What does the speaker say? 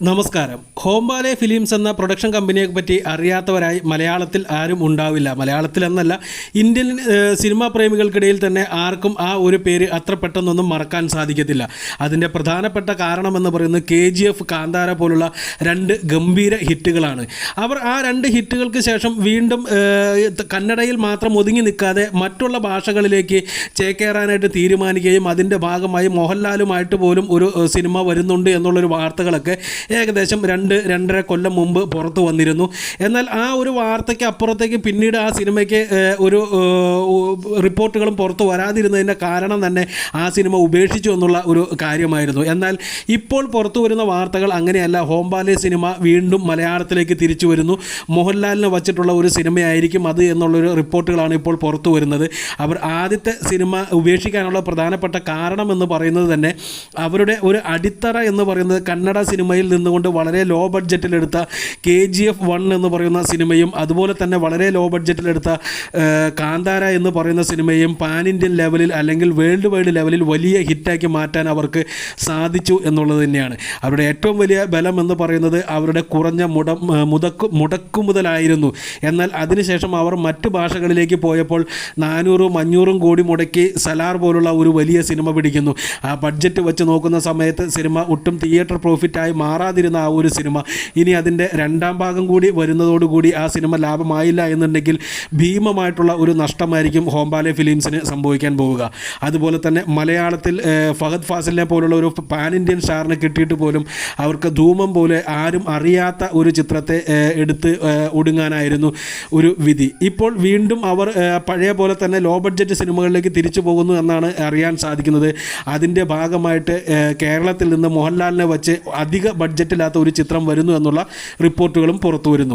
നമസ്കാരം. ഹോംബാലെ ഫിലിംസ് എന്ന പ്രൊഡക്ഷൻ കമ്പനിയെ പറ്റി അറിയാത്തവരായി മലയാളത്തിൽ ആരും ഉണ്ടാവില്ല. മലയാളത്തിൽ എന്നല്ല ഇന്ത്യൻ സിനിമാ പ്രേമികൾക്കിടയിൽ തന്നെ ആർക്കും ആ ഒരു പേര് അത്ര പെട്ടെന്നൊന്നും മറക്കാൻ സാധിക്കത്തില്ല. അതിന്റെ പ്രധാനപ്പെട്ട കാരണമെന്ന് പറയുന്നത് കെ ജി എഫ് കാന്താര പോലുള്ള രണ്ട് ഗംഭീര ഹിറ്റുകളാണ്. അവർ ആ രണ്ട് ഹിറ്റുകൾക്ക് ശേഷം വീണ്ടും കന്നഡയിൽ മാത്രം ഒതുങ്ങി നിൽക്കാതെ മറ്റുള്ള ഭാഷകളിലേക്ക് ചേക്കേറാനായിട്ട് തീരുമാനിക്കുകയും അതിന്റെ ഭാഗമായി മോഹൻലാലുമായിട്ട് പോലും ഒരു സിനിമ വരുന്നുണ്ട് എന്നുള്ളൊരു വാർത്തകളൊക്കെ ഏകദേശം രണ്ട് രണ്ടര കൊല്ലം മുമ്പ് പുറത്തു വന്നിരുന്നു. എന്നാൽ ആ ഒരു വാർത്തയ്ക്ക് അപ്പുറത്തേക്ക് പിന്നീട് ആ സിനിമയ്ക്ക് ഒരു റിപ്പോർട്ടുകളും പുറത്തു വരാതിരുന്നതിന്റെ കാരണം തന്നെ ആ സിനിമ ഉപേക്ഷിച്ചു എന്നുള്ള ഒരു കാര്യമായിരുന്നു. എന്നാൽ ഇപ്പോൾ പുറത്തു വരുന്ന വാർത്തകൾ അങ്ങനെയല്ല. ഹോംബാലെ സിനിമ വീണ്ടും മലയാളത്തിലേക്ക് തിരിച്ചു വരുന്നു. മോഹൻലാലിനെ വച്ചിട്ടുള്ള ഒരു സിനിമയായിരിക്കും അത് എന്നുള്ളൊരു റിപ്പോർട്ടുകളാണ് ഇപ്പോൾ പുറത്തു വരുന്നത്. അവർ ആദ്യത്തെ സിനിമ ഉപേക്ഷിക്കാനുള്ള പ്രധാനപ്പെട്ട കാരണം എന്ന് പറയുന്നത് തന്നെ അവരുടെ ഒരു അടിത്തറ എന്ന് പറയുന്നത് കന്നഡ സിനിമയിൽ നിന്നുകൊണ്ട് വളരെ ലോ ബഡ്ജറ്റിലെടുത്ത കെ ജി എഫ് വൺ എന്ന് പറയുന്ന സിനിമയും അതുപോലെ തന്നെ വളരെ ലോ ബഡ്ജറ്റിലെടുത്ത കാന്താര എന്ന് പറയുന്ന സിനിമയും പാൻ ഇന്ത്യൻ ലെവലിൽ അല്ലെങ്കിൽ വേൾഡ് വൈഡ് ലെവലിൽ വലിയ ഹിറ്റാക്കി മാറ്റാൻ അവർക്ക് സാധിച്ചു എന്നുള്ളത് തന്നെയാണ്. അവരുടെ ഏറ്റവും വലിയ ബലം എന്ന് പറയുന്നത് അവരുടെ കുറഞ്ഞ മുട മുതക്ക് മുടക്കുമുതലായിരുന്നു എന്നാൽ അതിനുശേഷം അവർ മറ്റു ഭാഷകളിലേക്ക് പോയപ്പോൾ നാനൂറും അഞ്ഞൂറും കോടി മുടക്കി സലാർ പോലുള്ള ഒരു വലിയ സിനിമ പിടിക്കുന്നു. ആ ബഡ്ജറ്റ് വെച്ച് നോക്കുന്ന സമയത്ത് സിനിമ ഒട്ടും തിയേറ്റർ പ്രോഫിറ്റായി മാറാതിരുന്ന ആ ഒരു സിനിമ. ഇനി അതിന്റെ രണ്ടാം ഭാഗം കൂടി വരുന്നതോടുകൂടി ആ സിനിമ ലാഭമായില്ല എന്നുണ്ടെങ്കിൽ ഭീമമായിട്ടുള്ള ഒരു നഷ്ടമായിരിക്കും ഹോംബാലെ ഫിലിംസിന് സംഭവിക്കാൻ പോവുക. അതുപോലെ തന്നെ മലയാളത്തിൽ ഫഹദ് ഫാസിലിനെ പോലുള്ള ഒരു പാൻ ഇന്ത്യൻ സ്റ്റാറിനെ കിട്ടിയിട്ട് പോലും അവർക്ക് ധൂമം പോലെ ആരും അറിയാത്ത ഒരു ചിത്രത്തെ എടുത്ത് ഒടുങ്ങാനായിരുന്നു ഒരു വിധി. ഇപ്പോൾ വീണ്ടും അവർ പഴയ പോലെ തന്നെ ലോ ബഡ്ജറ്റ് സിനിമകളിലേക്ക് തിരിച്ചു പോകുന്നു എന്നാണ് അറിയാൻ സാധിക്കുന്നത്. അതിന്റെ ഭാഗമായിട്ട് കേരളത്തിൽ നിന്ന് മോഹൻലാലിനെ വച്ച് അധിക ബഡ്ജറ്റില്ലാത്ത ഒരു ചിത്രം വരുന്നു എന്നുള്ള റിപ്പോർട്ടുകളും പുറത്തു വരുന്നു.